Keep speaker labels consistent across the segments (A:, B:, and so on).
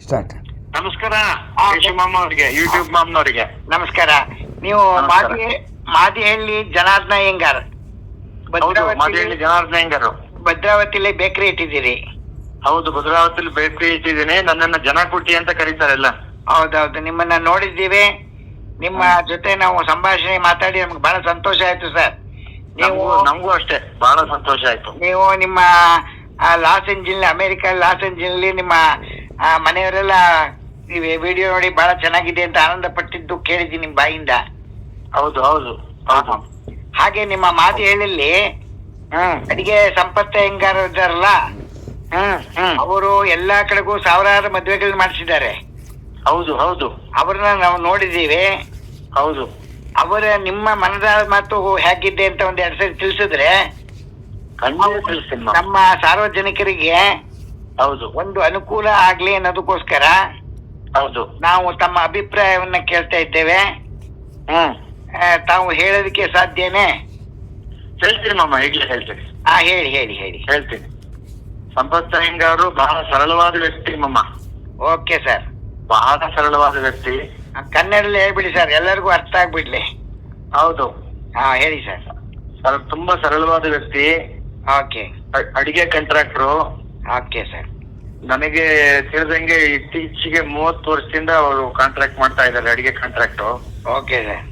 A: Start
B: ನಮಸ್ಕಾರ. ಅವರಿಗೆ YouTube ಮಾಮ್ನವರಿಗೆ.
C: ನಮಸ್ಕಾರ. ನೀವು. ಮಾದಿ ಮಾದಿಹಳ್ಳಿ ಜನಾರ್ದನ ಭದ್ರಾವತಿ
B: ಮಾದೇಹಳ್ಳಿ ಜನಾರ್ದನ ಹೆಂಗರು?
C: ಭದ್ರಾವತಿಲಿ ಬೇಕರಿ ಇಟ್ಟಿದ್ದೀರಿ.
B: ಹೌದು ಭದ್ರಾವತಿಲಿ ಬೇಕರಿ ಇಟ್ಟಿದ್ದೀನಿ. ನನ್ನನ್ನ ಜನಕುಟಿ ಅಂತ ಕರೀತಾರೆಲ್ಲ
C: ಹೌದೌದು ನಿಮ್ಮನ್ನ ನೋಡಿದ್ದೀವಿ. ನಿಮ್ಮ ಜೊತೆ ನಾವು ಸಂಭಾಷಣೆ ಮಾತಾಡಿ ನಮ್ಗೆ ಬಹಳ ಸಂತೋಷ ಆಯ್ತು ಸರ್. ನೀವು
B: ನಮಗೂ ನಮಗೂ ಅಷ್ಟೇ ಬಹಳ ಸಂತೋಷ ಆಯ್ತು.
C: ನೀವು ನಿಮ್ಮ ಆ, Los Angeles America Los Angeles ನಿಮ್ಮ ಆ, ಮನೆಯವರೆಲ್ಲ ವಿಡಿಯೋ ನೋಡಿ ಬಹಳ ಚೆನ್ನಾಗಿದೆ ಅಂತ ಆನಂದ ಪಟ್ಟಿದ್ದು ಕೇಳಿದ್ದೀನಿ ನಿಮ್ ಬಾಯಿಂದ.
B: ಹೌದು ಹೌದು ಹೌದು.
C: ಹಾಗೆ ನಿಮ್ಮ ಮಾತು
B: ಹ್ಮ್
C: ಅಡಿಗೆ ಸಂಪತ್ತ ಹೆಂಗಾರ ಇದ್ದಾರಲ್ಲ? ಅವರು ಎಲ್ಲಾ ಕಡೆಗೂ ಸಾವಿರಾರು ಮದುವೆಗಳನ್ನ ಮಾಡಿಸಿದ್ದಾರೆ.
B: ಹೌದು ಹೌದು.
C: ಅವ್ರನ್ನ ನಾವು ನೋಡಿದೀವಿ
B: ಹೌದು.
C: ಅವರ ನಿಮ್ಮ ಮನದ ಮಾತು ಹೇಗಿದೆ ಅಂತ ಒಂದ್ ಎರಡ್ ಸರಿ ತಿಳಿಸಿದ್ರೆ ನಮ್ಮ ಸಾರ್ವಜನಿಕರಿಗೆ
B: ಹೌದು.
C: ಒಂದು ಅನುಕೂಲ ಆಗ್ಲಿ ಅನ್ನೋದಕ್ಕೋಸ್ಕರ
B: ಹೌದು.
C: ನಾವು ತಮ್ಮ ಅಭಿಪ್ರಾಯವನ್ನ ಕೇಳ್ತಾ ಇದ್ದೇವೆ.
B: ಹ್ಮ್
C: ಆ, ತಾವು ಹೇಳೋದಕ್ಕೆ ಸಾಧ್ಯನೇ?
B: ಹೇಳ್ತೀನಿ ಮಾಮ ಈಗಲೇ ಹೇಳ್ತೀನಿ.
C: ಆ ಹೇಳಿ ಹೇಳಿ ಹೇಳಿ.
B: ಹೇಳ್ತೀನಿ. ಸಂಪತ್ ಅವರು ಬಹಳ ಸರಳವಾದ ವ್ಯಕ್ತಿ ಮಮ್ಮ
C: ಓಕೆ ಸರ್.
B: ಬಹಳ ಸರಳವಾದ ವ್ಯಕ್ತಿ.
C: ಕನ್ನಡದಲ್ಲಿ ಹೇಳ್ಬಿಡಿ ಸರ್ ಎಲ್ಲರಿಗೂ ಅರ್ಥ ಆಗ್ಬಿಡ್ಲಿ.
B: ಹೌದು.
C: ಹಾ ಹೇಳಿ ಸರ್.
B: ಸರ್ ತುಂಬಾ ಸರಳವಾದ ವ್ಯಕ್ತಿ.
C: ಓಕೆ.
B: ಅಡಿಗೆ ಕಾಂಟ್ರಾಕ್ಟ್ರು
C: ಓಕೆ ಸರ್.
B: ನನಗೆ ತಿಳಿದಂಗೆ ಇತ್ತೀಚೆಗೆ ಮೂವತ್ತು ವರ್ಷದಿಂದ ಅವರು ಕಾಂಟ್ರಾಕ್ಟ್ ಮಾಡ್ತಾ ಇದ್ದಾರೆ ಅಡಿಗೆ ಕಾಂಟ್ರಾಕ್ಟ್
C: ಓಕೆ ಸರ್.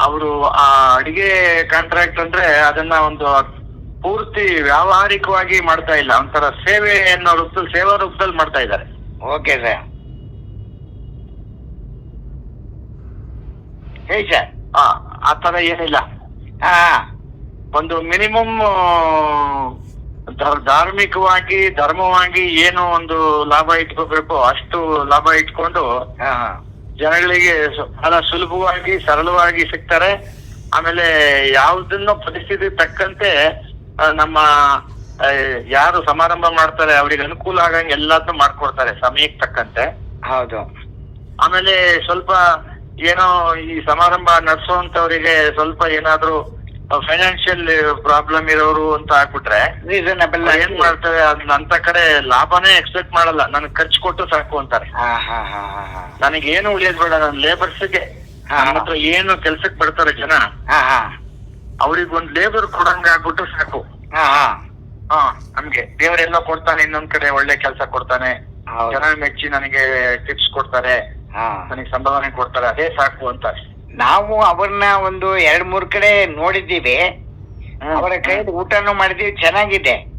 B: ಅವರು ಆ ಅಡಿಗೆ ಕಾಂಟ್ರಾಕ್ಟ್ ಅಂದ್ರೆ ಅದನ್ನ ಒಂದು ಪೂರ್ತಿ ವ್ಯಾವಹಾರಿಕವಾಗಿ ಮಾಡ್ತಾ ಇಲ್ಲ ಒಂಥರ ಸೇವೆ ಅನ್ನೋ ರೂಪದಲ್ಲಿ ಸೇವಾ ರೂಪದಲ್ಲಿ ಮಾಡ್ತಾ ಇದ್ದಾರೆ.
C: Okay sir. ಹೇ ಸರ್.
B: ಆ ಥರ ಏನಿಲ್ಲ.
C: ಹಾ.
B: ಒಂದು ಮಿನಿಮಮ್ ಧಾರ್ಮಿಕವಾಗಿ ಧರ್ಮವಾಗಿ ಏನು ಒಂದು ಲಾಭ ಇಟ್ಕೋಬೇಕು ಅಷ್ಟು ಲಾಭ ಇಟ್ಕೊಂಡು ಜನಗಳಿಗೆ ಬಹಳ ಸುಲಭವಾಗಿ ಸರಳವಾಗಿ ಸಿಗ್ತಾರೆ. ಆಮೇಲೆ ಯಾವುದನ್ನು ಪರಿಸ್ಥಿತಿ ತಕ್ಕಂತೆ ನಮ್ಮ ಯಾರು ಸಮಾರಂಭ ಮಾಡ್ತಾರೆ ಅವ್ರಿಗೆ ಅನುಕೂಲ ಆಗಂಗೆ ಎಲ್ಲದನ್ನು ಮಾಡ್ಕೊಡ್ತಾರೆ ಸಮಯಕ್ಕೆ ತಕ್ಕಂತೆ.
C: ಹೌದು.
B: ಆಮೇಲೆ ಸ್ವಲ್ಪ ಏನೋ ಈ ಸಮಾರಂಭ ನಡೆಸುವಂತವರಿಗೆ ಸ್ವಲ್ಪ ಏನಾದ್ರೂ ಫೈನಾನ್ಷಿಯಲ್ ಪ್ರಾಬ್ಲಮ್ ಇರೋರು ಅಂತ ಹಾಕ್ಬಿಟ್ರೆ
C: ರೀಸನಬಲ್
B: ಏನ್ ಮಾಡ್ತಾರೆ ಅದ್ನ ಅಂತ ಕಡೆ ಲಾಭನೇ ಎಕ್ಸ್ಪೆಕ್ಟ್ ಮಾಡಲ್ಲ. ನನ್ ಖರ್ಚು ಕೊಟ್ಟು ಸಾಕು ಅಂತಾರೆ. ನನಗೆ ಏನು ಉಳಿಯೋದ್ ಬೇಡ ನನ್ನ ಲೇಬರ್ಸ್ಗೆ ಹತ್ರ ಏನು ಕೆಲ್ಸಕ್ಕೆ ಬರ್ತಾರೆ ಜನ. ಅವ್ರಿಗೆ ಒಂದ್ ಲೇಬರ್ ಕೊಡಂಗ ಆಗ್ಬಿಟ್ಟು ಸಾಕು.
C: ಹಾ
B: ನಮ್ಗೆ. ದೇವರೆಲ್ಲ ಕೊಡ್ತಾನೆ ಇನ್ನೊಂದ್ ಕಡೆ ಒಳ್ಳೆ ಕೆಲಸ ಕೊಡ್ತಾನೆ. ಜನ ಮೆಚ್ಚಿ ನನಗೆ ಟಿಪ್ಸ್ ಕೊಡ್ತಾರೆ. ನನಗೆ ಸಂಭಾವನೆ ಕೊಡ್ತಾರೆ. ಅದೇ ಸಾಕು ಅಂತ.
C: ನಾವು ಅವ್ರನ್ನ ಒಂದು ಎರಡ್ ಮೂರ್ ಕಡೆ ನೋಡಿದ್ದೀವಿ. ಅವರ ಕೈಯಲ್ಲಿ ಊಟನೂ ಮಾಡಿದೀವಿ ಚೆನ್ನಾಗಿದೆ.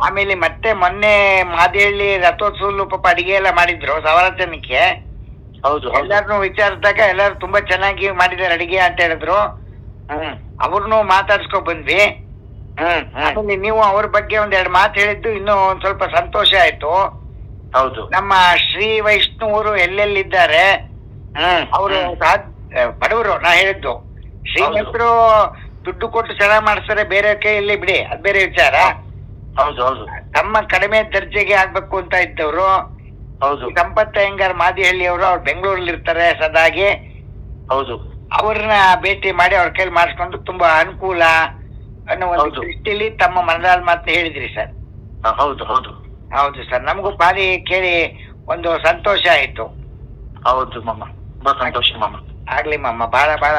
C: ಆಮೇಲೆ ಮತ್ತೆ ಮೊನ್ನೆ ಮಾದಿಹಳ್ಳಿ ರಥೋತ್ಸವ ಪಾಪ ಅಡಿಗೆ ಎಲ್ಲ ಮಾಡಿದ್ರು ಸಾವಿರ ಜನಕ್ಕೆ
B: ಹೌದು.
C: ಎಲ್ಲಾರನು ವಿಚಾರಿಸಿದಾಗ ಎಲ್ಲಾರು ತುಂಬಾ ಚೆನ್ನಾಗಿ ಮಾಡಿದಾರೆ ಅಡಿಗೆ ಅಂತ ಹೇಳಿದ್ರು.
B: ಹ್ಮ್.
C: ಅವ್ರನ್ನು ಮಾತಾಡ್ಸ್ಕೊ ಬಂದ್ವಿ. ಆಮೇಲೆ ನೀವು ಅವ್ರ ಬಗ್ಗೆ ಒಂದ್ ಎರಡು ಮಾತು ಹೇಳಿದ್ದು ಇನ್ನೂ ಒಂದ್ ಸ್ವಲ್ಪ ಸಂತೋಷ ಆಯ್ತು.
B: ಹೌದು.
C: ನಮ್ಮ ಶ್ರೀ ವೈಷ್ಣವರು ಎಲ್ಲೆಲ್ಲಿದ್ದಾರೆ? ಅವರು. ಬಡವರು ನಾ ಹೇಳಿದ್ದು. ಶ್ರೀಮಂತರು ದುಡ್ಡು ಕೊಟ್ಟು ಚೆನ್ನಾಗಿ ಮಾಡಿಸ್ತಾರೆ ಬೇರೆ ಕೈಯಲ್ಲಿ ಬಿಡಿ ಅದ್ ಬೇರೆ ವಿಚಾರ.
B: ಹೌದು ಹೌದು.
C: ತಮ್ಮ ಕಡಿಮೆ ದರ್ಜೆಗೆ ಆಗ್ಬೇಕು ಅಂತ ಇದ್ದವರು
B: ಹೌದು.
C: ಸಂಪತ್ತ ಹೆಂಗಾರ್ ಮಾದಿಹಳ್ಳಿ ಅವರು ಅವ್ರು ಬೆಂಗಳೂರಲ್ಲಿ ಇರ್ತಾರೆ ಸದಾಗಿ.
B: ಹೌದು.
C: ಅವ್ರನ್ನ ಭೇಟಿ ಮಾಡಿ ಅವ್ರ ಕೈಲಿ ಮಾಡಿಸ್ಕೊಂಡು ತುಂಬಾ ಅನುಕೂಲ ಅನ್ನೋ ಒಂದು. ದೃಷ್ಟಿಲಿ ತಮ್ಮ ಮನದಾಳ ಮಾತು ಹೇಳಿದ್ರಿ ಸರ್.
B: ಹೌದು ಹೌದು.
C: ಹೌದು ಸರ್. ನಮಗೂ ಬಾರಿ ಕೇಳಿ ಒಂದು ಸಂತೋಷ ಆಯ್ತು.
B: ಹೌದು ಮಾಮ. ತುಂಬಾ ಸಂತೋಷ ಮಾಮ.
C: ಆಗ್ಲಿ ಮಮ್ಮ ಬಹಳ ಬಹಳ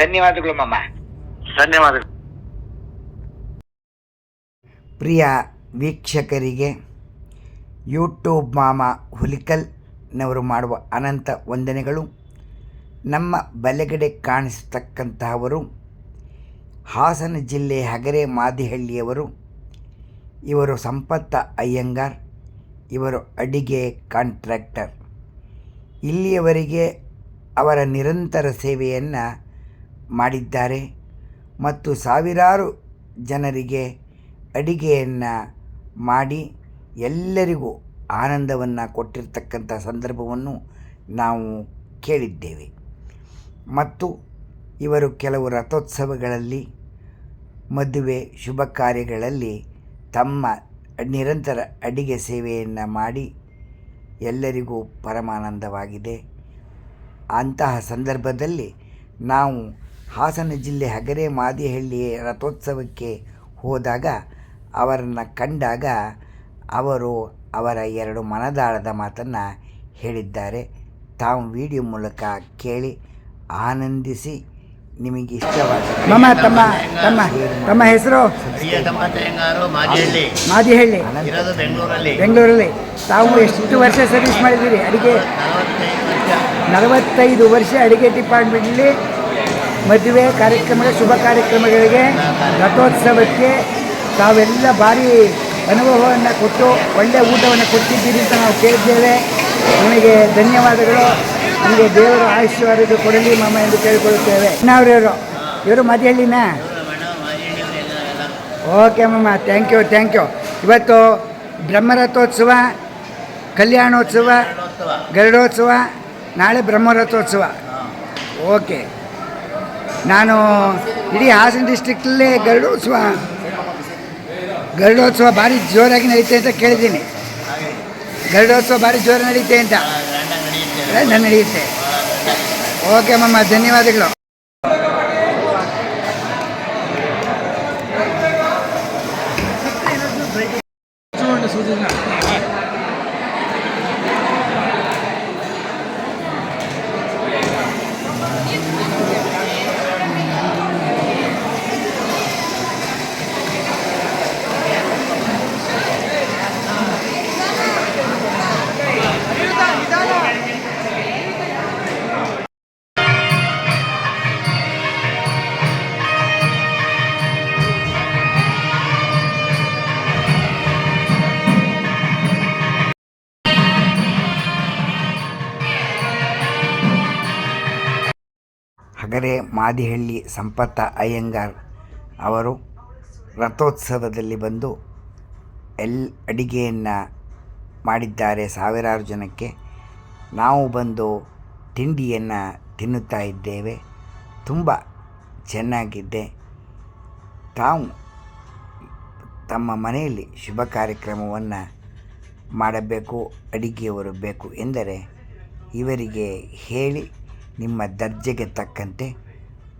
C: ಧನ್ಯವಾದಗಳು ಮಮ್ಮ
B: ಧನ್ಯವಾದಗಳು.
A: ಪ್ರಿಯ ವೀಕ್ಷಕರಿಗೆ ಯೂಟ್ಯೂಬ್ ಮಾಮ ಹುಲಿಕಲ್ನವರು ಮಾಡುವ ಅನಂತ ವಂದನೆಗಳು. ನಮ್ಮ ಬಲೆಗಡೆ ಕಾಣಿಸ್ತಕ್ಕಂತಹವರು ಹಾಸನ ಜಿಲ್ಲೆ ಹಗರೆ ಮಾದಿಹಳ್ಳಿಯವರು ಇವರು ಸಂಪತ್ತ ಅಯ್ಯಂಗಾರ್ ಇವರು ಅಡಿಗೆ ಕಾಂಟ್ರಾಕ್ಟರ್. ಇಲ್ಲಿಯವರೆಗೆ ಅವರ ನಿರಂತರ ಸೇವೆಯನ್ನು ಮಾಡಿದ್ದಾರೆ ಮತ್ತು ಸಾವಿರಾರು ಜನರಿಗೆ ಅಡಿಗೆಯನ್ನು ಮಾಡಿ ಎಲ್ಲರಿಗೂ ಆನಂದವನ್ನು ಕೊಟ್ಟಿರ್ತಕ್ಕಂಥ ಸಂದರ್ಭವನ್ನು ನಾವು ಕೇಳಿದ್ದೇವೆ. ಮತ್ತು ಇವರು ಕೆಲವು ರಥೋತ್ಸವಗಳಲ್ಲಿ ಮದುವೆ, ಶುಭ ಕಾರ್ಯಗಳಲ್ಲಿ ತಮ್ಮ ನಿರಂತರ ಅಡಿಗೆ ಸೇವೆಯನ್ನು ಮಾಡಿ ಎಲ್ಲರಿಗೂ ಪರಮಾನಂದವಾಗಿದೆ. ಅಂತಹ ಸಂದರ್ಭದಲ್ಲಿ ನಾವು ಹಾಸನ ಜಿಲ್ಲೆ ಹಗರೆ ಮಾದಿಹಳ್ಳಿ ರಥೋತ್ಸವಕ್ಕೆ ಹೋದಾಗ ಅವರನ್ನು ಕಂಡಾಗ ಅವರು ಅವರ ಎರಡು ಮನದಾಳದ ಮಾತನ್ನು ಹೇಳಿದ್ದಾರೆ. ತಾವು ವಿಡಿಯೋ ಮೂಲಕ ಕೇಳಿ ಆನಂದಿಸಿ ನಿಮಗೆ ಇಷ್ಟವಾದ
D: ಮಮ್ಮ ತಮ್ಮ ತಮ್ಮ ತಮ್ಮ ಹೆಸರು ಮಾದಿ
E: ಇರೋದು ಬೆಂಗಳೂರಲ್ಲಿ.
D: ಬೆಂಗಳೂರಲ್ಲಿ. ತಾವು ಎಷ್ಟು ವರ್ಷ ಸರ್ವಿಸ್ ಮಾಡಿದ್ದೀರಿ? ಅಡುಗೆ
E: ನಲವತ್ತೈದು ವರ್ಷ
D: ಅಡಿಗೆ ವರ್ಷ ಅಡುಗೆ ಡಿಪಾರ್ಟ್ಮೆಂಟಲ್ಲಿ ಮದುವೆ ಕಾರ್ಯಕ್ರಮಗಳ ಶುಭ ಕಾರ್ಯಕ್ರಮಗಳಿಗೆ ರಥೋತ್ಸವಕ್ಕೆ ತಾವೆಲ್ಲ ಭಾರಿ ಅನುಭವವನ್ನು ಕೊಟ್ಟು ಒಳ್ಳೆಯ ಊಟವನ್ನು ಕೊಟ್ಟಿದ್ದೀರಿ ಅಂತ ನಾವು ಕೇಳಿದ್ದೇವೆ. ನಿಮಗೆ ಧನ್ಯವಾದಗಳು. ನಿಮಗೆ ದೇವರು ಆಶೀರ್ವಾದ ಕೊಡಲಿ ಮಾಮ ಎಂದು ಕೇಳಿಕೊಳ್ಳುತ್ತೇವೆ. ಇವರು ಇವರು
E: ಮದಿಯಲ್ಲಿನ
D: ಓಕೆ ಮಾಮ ಥ್ಯಾಂಕ್ ಯು ಥ್ಯಾಂಕ್ ಯು ಇವತ್ತು ಬ್ರಹ್ಮರಥೋತ್ಸವ, ಕಲ್ಯಾಣೋತ್ಸವ, ಗರುಡೋತ್ಸವ, ನಾಳೆ ಬ್ರಹ್ಮರಥೋತ್ಸವ. ಓಕೆ. ನಾನು ಇಡೀ ಹಾಸನ ಡಿಸ್ಟ್ರಿಕ್ಟಲ್ಲೇ ಗರುಡೋತ್ಸವ ಗರುಡೋತ್ಸವ ಭಾರಿ ಜೋರಾಗಿ ನಡೀತೆ ಅಂತ ಕೇಳಿದ್ದೀನಿ. ಗರುಡೋತ್ಸವ ಭಾರಿ ಜೋರಾಗಿ ನಡೀತೆ ಅಂತ. ನನ್ನ ನಡೆಯುತ್ತೆ ಓಕೆ ಮಮ್ಮ ಧನ್ಯವಾದಗಳು
A: ಹಗರೆ ಮಾದಿಹಳ್ಳಿ ಸಂಪತ್ತ ಅಯ್ಯಂಗಾರ್ ಅವರು ರಥೋತ್ಸವದಲ್ಲಿ ಬಂದು ಎಲ್ ಅಡಿಗೆಯನ್ನು ಮಾಡಿದ್ದಾರೆ ಸಾವಿರಾರು ಜನಕ್ಕೆ. ನಾವು ಬಂದು ತಿಂಡಿಯನ್ನು ತಿನ್ನುತ್ತಾ ಇದ್ದೇವೆ. ತುಂಬ ಚೆನ್ನಾಗಿದೆ. ತಾವು ತಮ್ಮ ಮನೆಯಲ್ಲಿ ಶುಭ ಕಾರ್ಯಕ್ರಮವನ್ನು ಮಾಡಬೇಕು, ಅಡಿಗೆಯವರು ಬೇಕು ಎಂದರೆ ಇವರಿಗೆ ಹೇಳಿ ನಿಮ್ಮ ದರ್ಜೆಗೆ ತಕ್ಕಂತೆ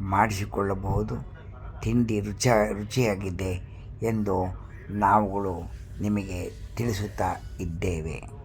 A: ಮಾಡಿಸಿಕೊಳ್ಳಬಹುದು. ತಿಂಡಿ ರುಚ ರುಚಿಯಾಗಿದೆ ಎಂದು ನಾವುಗಳು ನಿಮಗೆ ತಿಳಿಸುತ್ತಾ ಇದ್ದೇವೆ.